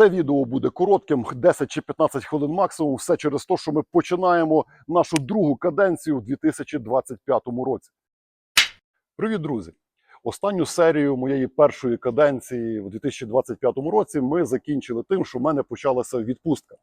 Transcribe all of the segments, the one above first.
Це відео буде коротким, 10 чи 15 хвилин максимум. Все через те, що ми починаємо нашу другу каденцію у 2025 році. Привіт, друзі! Останню серію моєї першої каденції в 2025 році ми закінчили тим, що в мене почалася відпустка.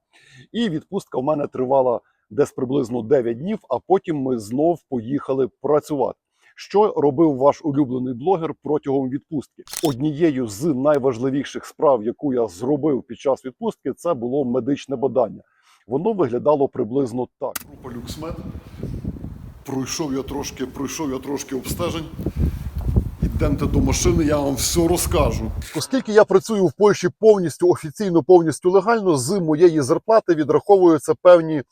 І відпустка в мене тривала десь приблизно 9 днів, а потім ми знов поїхали працювати. Що робив ваш улюблений блогер протягом відпустки? Однією з найважливіших справ, яку я зробив під час відпустки, це було медичне бадання. Воно виглядало приблизно так. Група Люксмед. Пройшов я трошки, пройшов я трошки обстежень. Ідемте до машини, я вам все розкажу. Оскільки я працюю в Польщі повністю офіційно, повністю легально, з моєї зарплати відраховуються певні,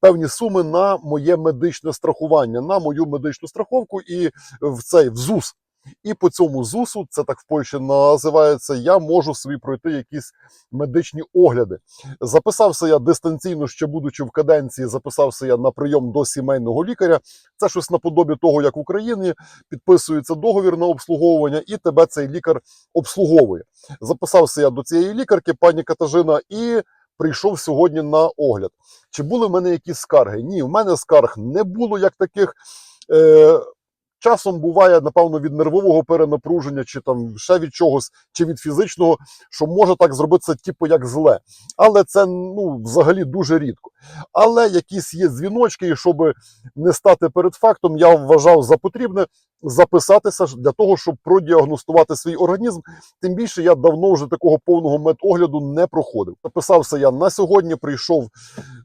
певні суми на моє медичне страхування, на мою медичну страховку і в цей в ЗУС. І по цьому ЗУСу, це так в Польщі називається, я можу собі пройти якісь медичні огляди. Записався я дистанційно, ще будучи в каденції, записався я на прийом до сімейного лікаря. Це щось наподобі того, як в Україні підписується договір на обслуговування, і тебе цей лікар обслуговує. Записався я до цієї лікарки, пані Катажина, і прийшов сьогодні на огляд. Чи були в мене якісь скарги? Ні, в мене скарг не було як таких. Е, Часом буває, напевно, від нервового перенапруження, чи там ще від чогось, чи від фізичного, що може так зробитися, типу, як зле. Але це ну, взагалі дуже рідко. Але якісь є дзвіночки, і щоб не стати перед фактом, я вважав за потрібне записатися для того, щоб продіагностувати свій організм. Тим більше я давно вже такого повного медогляду не проходив. Записався я на сьогодні, прийшов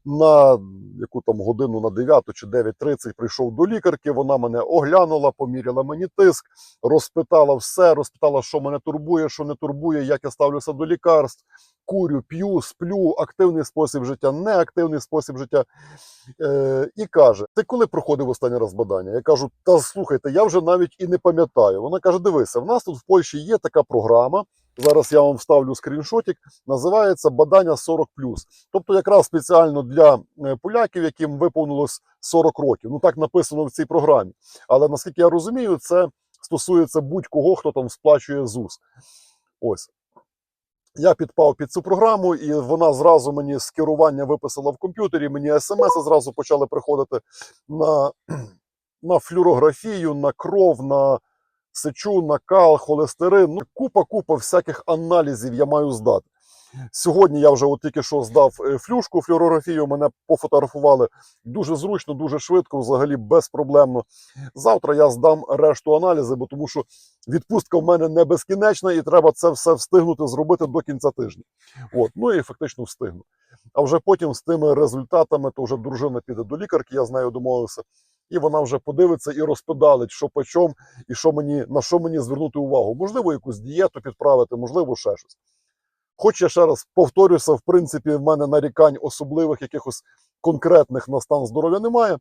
на яку там годину на 9 чи 9.30 прийшов до лікарки. Вона мене оглянула, поміряла мені тиск, розпитала все, розпитала, що мене турбує, що не турбує, як я ставлюся до лікарств. Курю, п'ю, сплю, активний спосіб життя, неактивний спосіб життя. Е, і каже: Ти коли проходив останній раз бадання? Я кажу: Та слухайте, я вже навіть і не пам'ятаю. Вона каже: Дивися, в нас тут в Польщі є така програма. Зараз я вам вставлю скріншотик. Називається Бадання 40 Тобто, якраз спеціально для е, поляків, яким виповнилось 40 років. Ну так написано в цій програмі. Але наскільки я розумію, це стосується будь-кого, хто там сплачує ЗУС. Ось. Я підпав під цю програму, і вона зразу мені з керування виписала в комп'ютері. Мені смс зразу почали приходити на, на флюорографію, на кров, на сечу, на кал, холестерин. Ну, купа-купа всяких аналізів я маю здати. Сьогодні я вже от тільки що здав е, флюшку, флюорографію, мене пофотографували дуже зручно, дуже швидко, взагалі безпроблемно. Завтра я здам решту аналізи, бо тому що відпустка в мене не безкінечна, і треба це все встигнути зробити до кінця тижня. От, ну і фактично встигну. А вже потім з тими результатами, то вже дружина піде до лікарки, я з нею домовився. І вона вже подивиться і розпедалить, що по чому, і що мені, на що мені звернути увагу. Можливо, якусь дієту підправити, можливо, ще щось. Хоч я ще раз повторюся, в принципі, в мене нарікань особливих, якихось конкретних на стан здоров'я немає.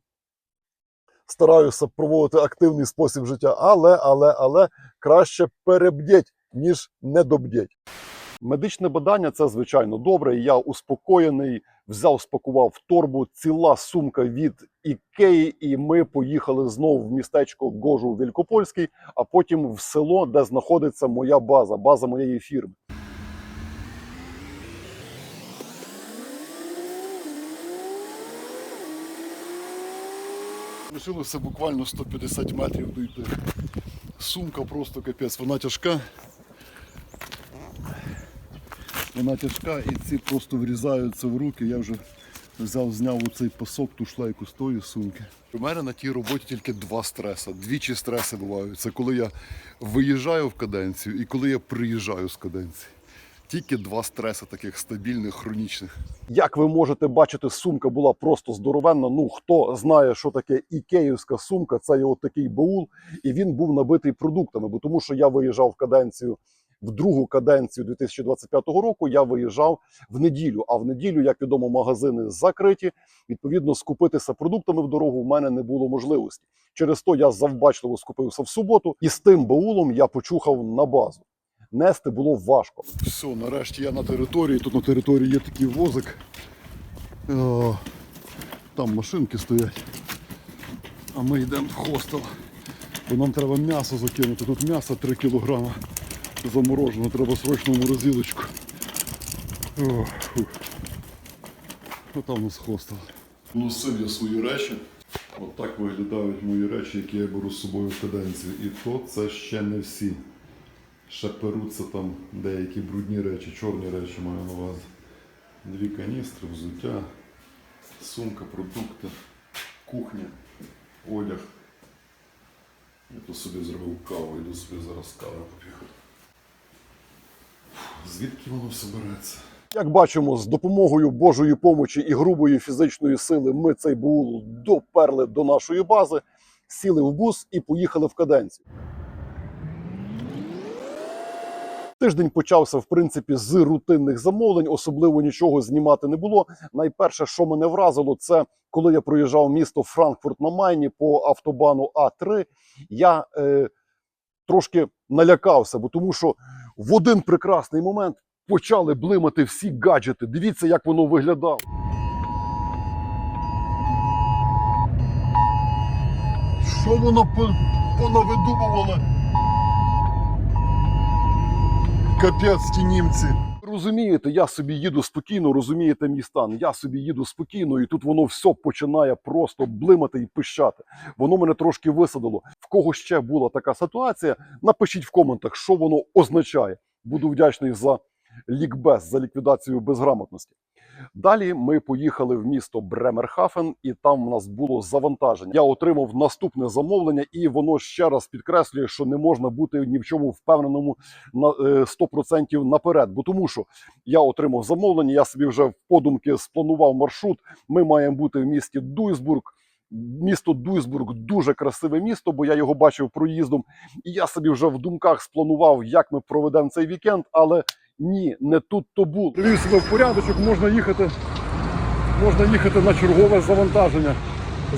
Стараюся проводити активний спосіб життя, але, але, але краще перебдіть, ніж недобдіть. Медичне бадання це звичайно добре. і Я успокоєний, взяв, спакував в торбу ціла сумка від Ікеї, і ми поїхали знову в містечко Гожу Великопольський, а потім в село, де знаходиться моя база, база моєї фірми. Лишилося буквально 150 метрів дойти. Сумка просто капець, вона тяжка. Вона тяжка і ці просто врізаються в руки. Я вже взяв, зняв оцей пасок, ту шлейку з тої сумки. У мене на тій роботі тільки два стреси. Двічі стреси бувають. Це коли я виїжджаю в каденцію і коли я приїжджаю з каденції. Тільки два стреси таких стабільних, хронічних. Як ви можете бачити, сумка була просто здоровенна. Ну хто знає, що таке ікеївська сумка, це його такий баул, і він був набитий продуктами. Бо тому, що я виїжджав в каденцію в другу каденцію 2025 року. Я виїжджав в неділю. А в неділю, як відомо, магазини закриті. Відповідно, скупитися продуктами в дорогу в мене не було можливості. Через то я завбачливо скупився в суботу, і з тим баулом я почухав на базу. Нести було важко. Все, нарешті я на території. Тут на території є такий возик. Там машинки стоять. А ми йдемо в хостел. Бо нам треба м'ясо закинути. Тут м'ясо 3 кілограма заморожено, треба срочно в морозилочку. О, там у нас хостел? Носив я свої речі. От так виглядають мої речі, які я беру з собою в каденцію. І то це ще не всі. Ще перуться там деякі брудні речі, чорні речі маю на увазі. Дві каністри, взуття, сумка, продукти, кухня, одяг. Я то собі зробив каву, йду собі зараз каву поп'ю. Звідки воно все береться? Як бачимо, з допомогою Божої помочі і грубої фізичної сили ми цей баул доперли до нашої бази, сіли в бус і поїхали в каденцію. Тиждень почався в принципі з рутинних замовлень, особливо нічого знімати не було. Найперше, що мене вразило, це коли я проїжджав місто Франкфурт на Майні по автобану А3. Я е, трошки налякався, бо тому що в один прекрасний момент почали блимати всі гаджети. Дивіться, як воно виглядало. Що воно понавидумувало? Капець ті німці. Розумієте, я собі їду спокійно, розумієте мій стан. Я собі їду спокійно, і тут воно все починає просто блимати і пищати. Воно мене трошки висадило. В кого ще була така ситуація? Напишіть в коментах, що воно означає. Буду вдячний за лікбез, за ліквідацію безграмотності. Далі ми поїхали в місто Бремерхафен, і там у нас було завантаження. Я отримав наступне замовлення, і воно ще раз підкреслює, що не можна бути ні в чому впевненому на е, 100% наперед. Бо тому, що я отримав замовлення, я собі вже в подумки спланував маршрут. Ми маємо бути в місті Дуйсбург. Місто Дуйсбург дуже красиве місто, бо я його бачив проїздом. І я собі вже в думках спланував, як ми проведемо цей вікенд, але ні, не тут то було. Привів себе в порядочок, можна їхати, можна їхати на чергове завантаження.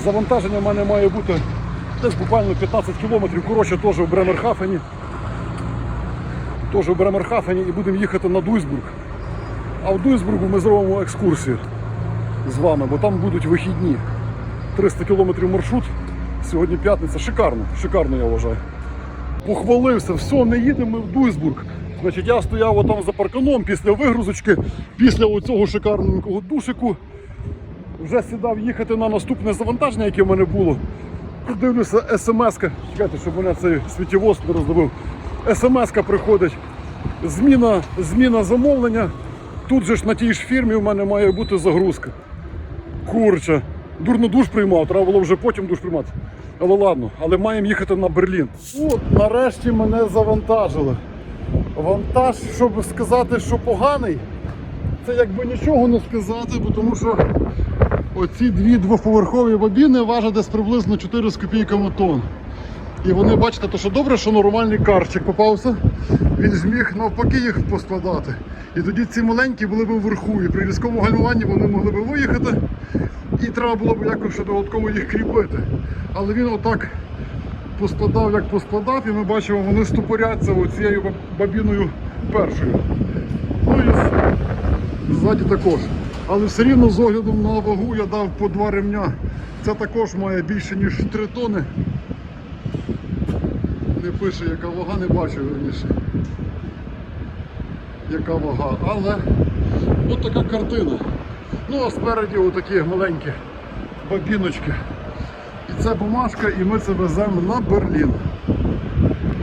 Завантаження в мене має бути десь буквально 15 кілометрів. Коротше, теж в Бремерхафені. Теж в Бремерхафені і будемо їхати на Дуйсбург. А в Дуйсбургу ми зробимо екскурсію з вами, бо там будуть вихідні. 300 кілометрів маршрут. Сьогодні п'ятниця. Шикарно, шикарно я вважаю. Похвалився, все, не їдемо ми в Дуйсбург. Значить, я стояв отам за парканом після вигрузочки, після оцього шикарненького душику. Вже сідав їхати на наступне завантаження, яке в мене було. Дивлюся, смс-ка. Чекайте, щоб мене цей світівоз не роздавив. смс-ка приходить. Зміна, зміна замовлення. Тут же ж на тій ж фірмі в мене має бути загрузка. Курча. Дурно душ приймав, треба було вже потім душ приймати. Але ладно, але маємо їхати на Берлін. От, нарешті мене завантажили. Вантаж, щоб сказати, що поганий, це якби нічого не сказати, бо тому що оці дві двоповерхові бобіни важать десь приблизно 4 з копійками тонн. І вони, бачите, то що добре, що нормальний карчик попався, він зміг навпаки їх поскладати. І тоді ці маленькі були б вверху, і при різкому гальмуванні вони могли б виїхати, і треба було б якось ще додатково їх кріпити. Але він отак поскладав, як поскладав, і ми бачимо, вони ступоряться оцією бабіною першою. Ну і ззаді також. Але все рівно з оглядом на вагу я дав по два ремня. Це також має більше ніж 3 тони. Не пише, яка вага, не бачу верніше. Яка вага. Але от така картина. Ну а спереді отакі маленькі бабіночки. Це бумажка, і ми це веземо на Берлін.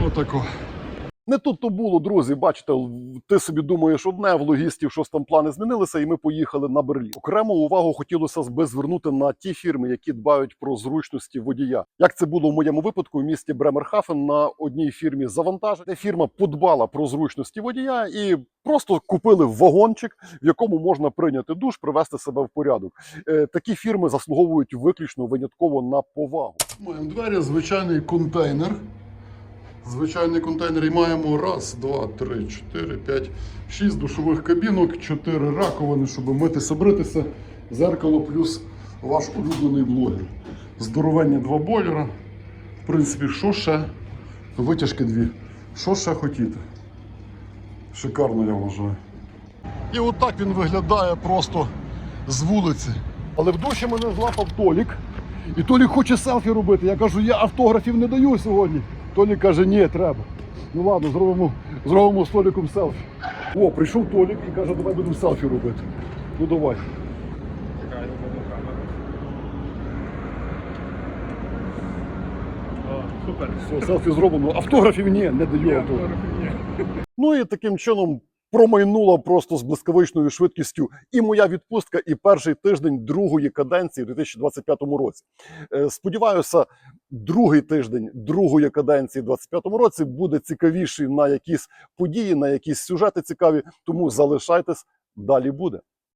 Отако. Не тут то було, друзі. Бачите, ти собі думаєш одне, в логістів щось там плани змінилися, і ми поїхали на Берлін. Окрему увагу хотілося би звернути на ті фірми, які дбають про зручності водія. Як це було в моєму випадку в місті Бремерхафен на одній фірмі завантажень. Де фірма подбала про зручності водія і просто купили вагончик, в якому можна прийняти душ, привести себе в порядок. Е, такі фірми заслуговують виключно винятково на повагу. Маємо двері, звичайний контейнер. Звичайний контейнер і маємо раз, два, три, чотири, п'ять, шість душових кабінок, чотири раковини, щоб митися, бритися, зеркало плюс ваш улюблений блогер. Здоровенні два бойлера. В принципі, що ще? Витяжки дві. Що ще хотіти? Шикарно, я вважаю. І отак він виглядає просто з вулиці. Але в душі мене злапав Толік. І Толік хоче селфі робити. Я кажу, я автографів не даю сьогодні. Толік каже, ні, треба. Ну ладно, зробимо, зробимо з Толіком селфі. О, прийшов Толік і каже, давай будемо селфі робити. Ну давай. Супер. Все, селфі зроблено. Автографів ні, не даю автографів. Ну і таким чином промайнула просто з блискавичною швидкістю і моя відпустка, і перший тиждень другої каденції у 2025 році. Е, Сподіваюся, другий тиждень другої каденції у 2025 році буде цікавіший на якісь події, на якісь сюжети цікаві. Тому залишайтесь, далі буде.